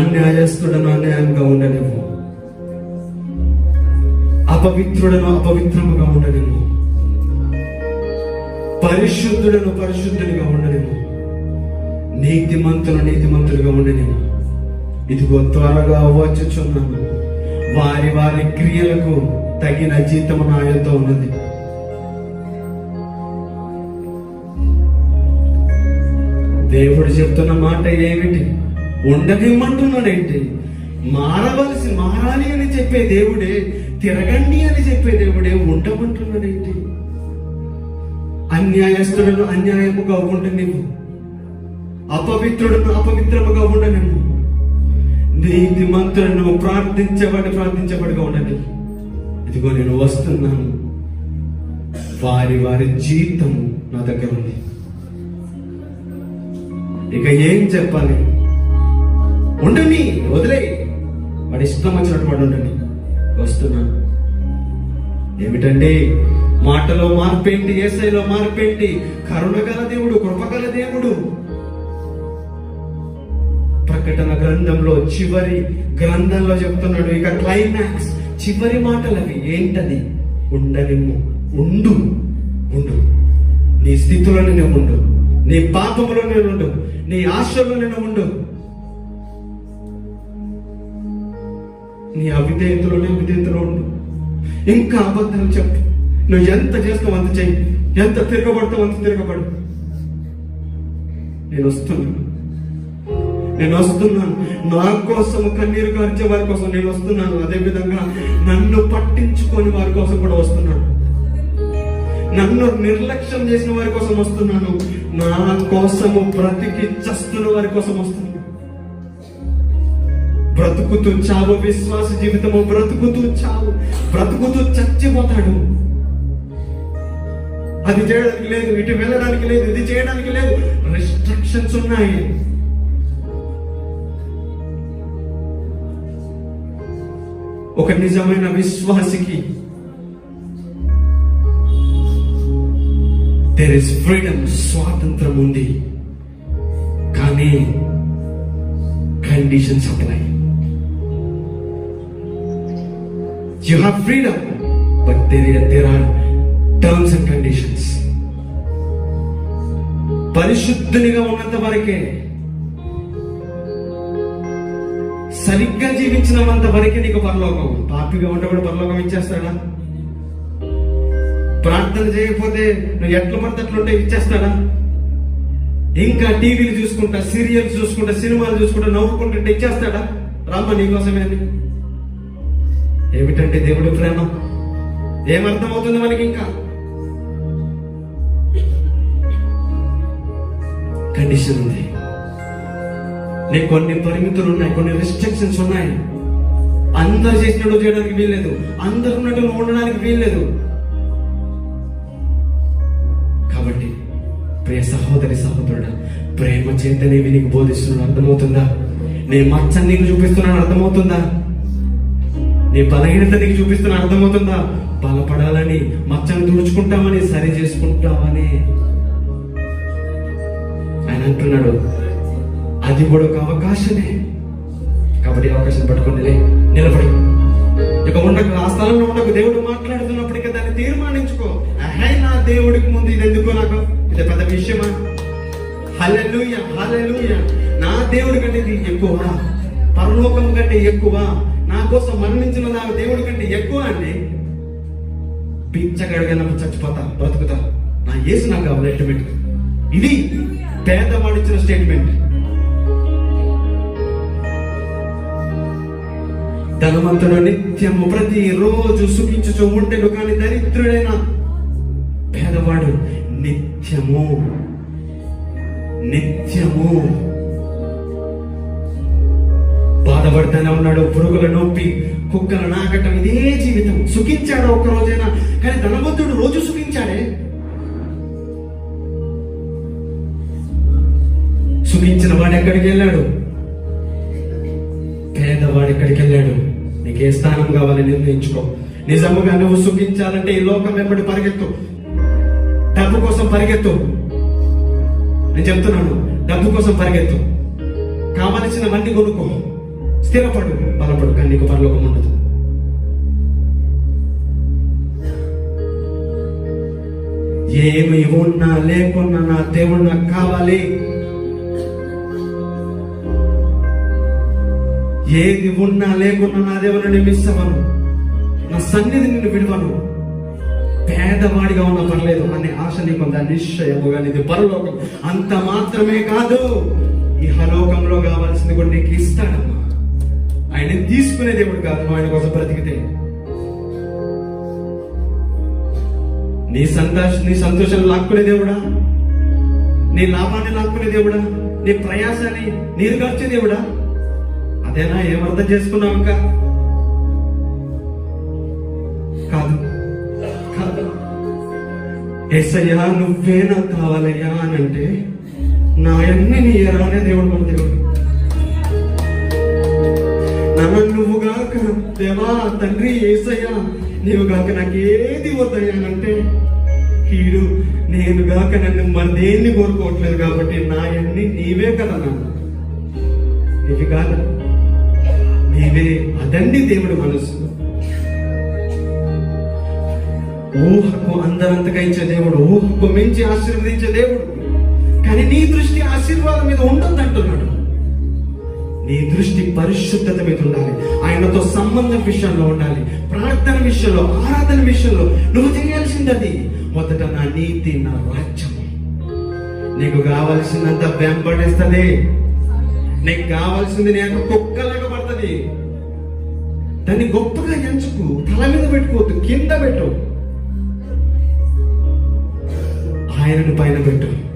అన్యాయస్తుడను అన్యాయంగా ఉండనివ్వు. అపవిత్రుడను అపవిత్రముగా ఉండనివ్వు. పరిశుద్ధుడను పరిశుద్ధునిగా ఉండనివ్వు. నీతిమంతులు నీతిమంతులుగా ఉండనివ్వు. ఇదిగో త్వరగా వచ్చుచున్నాను. వారి వారి క్రియలకు తగిన జీతము నాయంతో ఉన్నది. దేవుడు చెప్తున్న మాట ఏమిటి? ఉండనిమ్మంటున్నాడేంటి మారవలసి మారాలి అని చెప్పే దేవుడే తిరగండి అని చెప్పే దేవుడే ఉండమంటున్నాడేంటి. అన్యాయస్తులను అన్యాయముగా ఉండనివ్వు. అపవిత్రులను అపవిత్రముగా ఉండనివ్వు. నీతి మంత్రులను ప్రార్థించబడి ప్రార్థించబడిగా ఉండని ఇదిగో నేను వస్తున్నాను. వారి వారి జీతం నా దగ్గర ఉంది. ఇక ఏం చెప్పాలి? ఉండని వదిలే. వాడి ఇష్టం వచ్చినట్టు వాడు ఉండని. వస్తున్నాను ఏమిటండి మాటలో మార్పేంటి ఏసైలో మార్పేంటి? కరుణగల దేవుడు కృపగల దేవుడు. ప్రకటన గ్రంథంలో చివరి గ్రంథంలో చెప్తున్నాడు ఇక క్లైమాక్స్ చివరి మాటలు అవి ఏంటది? ఉండనిమ్ము ఉండు ఉండు. నీ స్థితిలో నేను ఉండు నీ పాపములో నేను ఉండు నీ ఆశలో నేను ఉండు. నీ అవిధేయతలోనే విధేయతలో ఉండు. ఇంకా అబద్ధం చెప్పు. నువ్వు ఎంత చేస్తావు అంత చెయ్యి. ఎంత తిరగబడతావు అంత తిరగబడు. నేను వస్తున్నాను. నేను వస్తున్నాను. నా కోసం కన్నీరు కార్చే వారి కోసం నేను వస్తున్నాను. అదే విధంగా నన్ను పట్టించుకొని వారి కోసం కూడా వస్తున్నాను. నన్ను నిర్లక్ష్యం చేసిన వారి కోసం వస్తున్నాను. నా కోసము బ్రతికి చస్తున్న వారి కోసం వస్తున్నాను. బ్రతుకుతూ చావు విశ్వాస జీవితము బ్రతుకుతూ చావు బ్రతుకుతూ చచ్చిపోతాడు. అది చేయడానికి లేదు ఇటు వెళ్ళడానికి లేదు ఇది చేయడానికి లేదు. రిస్ట్రిక్షన్స్ ఉన్నాయి. ఒక నిజమైన విశ్వాసికి దేర్ ఇస్ ఫ్రీడమ్ స్వాతంత్రం ఉంది. కానీ conditions apply you have freedom but there there are terms and conditions పరిశుద్ధునిగా ఉన్నంత వరకే సరిగ్గా జీవించినంత వరకే నీకు పరలోకం పాపిగా ఉంటే కూడా పరలోకం ఇచ్చేస్తాడా? ప్రార్థన చేయకపోతే నువ్వు ఎట్ల పడితే ఇచ్చేస్తాడా? ఇంకా టీవీలు చూసుకుంటా సీరియల్స్ చూసుకుంటా సినిమాలు చూసుకుంటా నవ్వుకుంటుంటే ఇచ్చేస్తాడా? రామ్మ నీకోసమే అని ఏమిటంటే దేవుడి ప్రేమ? ఏమర్థమవుతుంది మనకి ఇంకా? కండిషన్ ఉంది. నీకు కొన్ని పరిమితులు ఉన్నాయి కొన్ని రిస్ట్రిక్షన్స్ ఉన్నాయి. అందరు చేసినట్టు చేయడానికి వీల్లేదు. అందరు ఉన్నట్టు ఉండడానికి వీల్లేదు. కాబట్టి ప్రియ సహోదరి సహోదరుడు ప్రేమ చేతనే నీకు బోధిస్తున్నాడు అర్థమవుతుందా? నీ మచ్చని నీకు చూపిస్తున్నాను. అర్థమవుతుందా? నీ బలహీనత నీకు చూపిస్తున్న అర్థమవుతుందా? బలపడాలని మచ్చను తుడుచుకుంటామని సరి చేసుకుంటామని. ఆయన అంటున్నాడు అది కూడా ఒక అవకాశమే. కాబట్టి అవకాశం పట్టుకుని నిలబడి. ఇక ఉండకు ఆ స్థలంలో ఉండకు దేవుడు మాట్లాడుతున్నప్పటికీ దాన్ని తీర్మానించుకో. అహై నా దేవుడికి ముందు ఇది ఎందుకో నాకు? ఇది పెద్ద విషయమా? హల్లెలూయ హల్లెలూయ. నా దేవుడి కంటే ఇది ఎక్కువ? పరలోకం కంటే ఎక్కువ? నా కోసం మరణించిన నా దేవుడి కంటే ఎక్కువ అండి పిచ్చగడిగినప్పుడు చచ్చిపోతా బ్రతుకుతా. నా యేసు నాకు కావాలి అల్టిమేట్ ఇది పేదవాడిచ్చిన స్టేట్మెంట్ ధనవంతుడు నిత్యము ప్రతి రోజు సుఖించుచు ఉండెను కానీ దరిద్రుడైన పేదవాడు నిత్యము నిత్యము బాధపడుతూనే ఉన్నాడు. పురుగుల నొప్పి కుక్కల నాకటం ఇదే జీవితం. సుఖించాడు ఒక రోజైనా కానీ ధనవంతుడు రోజు సుఖించాడే. సుఖించిన వాడు ఎక్కడికి వెళ్ళాడు? పేదవాడు ఎక్కడికి వెళ్ళాడు? నీకు ఏ స్థానం కావాలి నిర్ణయించుకో. నిజముగా నువ్వు సుఖించాలంటే ఈ లోకం వెంబడి పరిగెత్తు. డబ్బు కోసం పరిగెత్తు. నేను చెప్తున్నాను డబ్బు కోసం పరిగెత్తు. కావలసినవన్నీ కొనుక్కో. స్థిరపడు బలపడు కానీ నీకు పరలోకం ఉండదు. ఏమి ఉన్నా లేకున్నా నా దేవుడు నాకు కావాలి. ఏది ఉన్నా లేకున్నా నా దేవుని నేను మిస్ అవ్వను నా సన్నిధి నిన్ను విడవను. పేదవాడిగా ఉన్న పర్లేదు అనే ఆశ నీకు ఉందా? నిశ్చయముగా ఇది పరలోకం. అంత మాత్రమే కాదు ఈ హలోకంలో కావాల్సింది కూడా నీకు ఇస్తాడమ్మా. ఆయన తీసుకునే దేవుడు కాదు నువ్వు ఆయన కోసం బ్రతికితే. నీ సంతోష నీ సంతోషం లాక్కునే దేవుడా? నీ లాభాన్ని లాక్కునే దేవుడా? నీ ప్రయాసాన్ని నీరు ఖర్చే దేవుడా? అదేనా ఏమర్థం చేసుకున్నావు ఇంకా? కాదు కాదు. ఎస్సయ్యా నువ్వే నాకు కావాలయ్యా అని అంటే నా అన్ని నీ ఎరానే దేవుడు మన దేవుడు. నన్ను నువ్వు గాక. దేవా తండ్రి ఏసయ్యా నీవు నాకేది వద్దయ్యానంటే అంటే కీడు. నేను గాక నన్ను మరి దేన్ని కోరుకోవట్లేదు కాబట్టి నాయన్ని నీవే కదా నాన్న నీవి కాదు. నీవే అదండి దేవుడి మనసు. ఊహకు అందరంతగా ఇచ్చే దేవుడు ఊహకు మించి ఆశీర్వదించే దేవుడు. కానీ నీ దృష్టి ఆశీర్వాదం మీద ఉండదు అంటున్నాడు నీ దృష్టి పరిశుద్ధత మీద ఉండాలి. ఆయనతో సంబంధం విషయంలో ఉండాలి. ప్రార్థన విషయంలో ఆరాధన విషయంలో నువ్వు చేయాల్సింది అది మొదట నా నీతి నా రాజ్యం. నీకు కావలసినంత వెంబడిస్తుంది. నీకు కావాల్సింది నేను కుక్కలాగా పడుతుంది. దాన్ని గొప్పగా ఎంచుకు. తల మీద పెట్టుకోవద్దు కింద పెట్టు. ఆయనను పైన పెట్టు.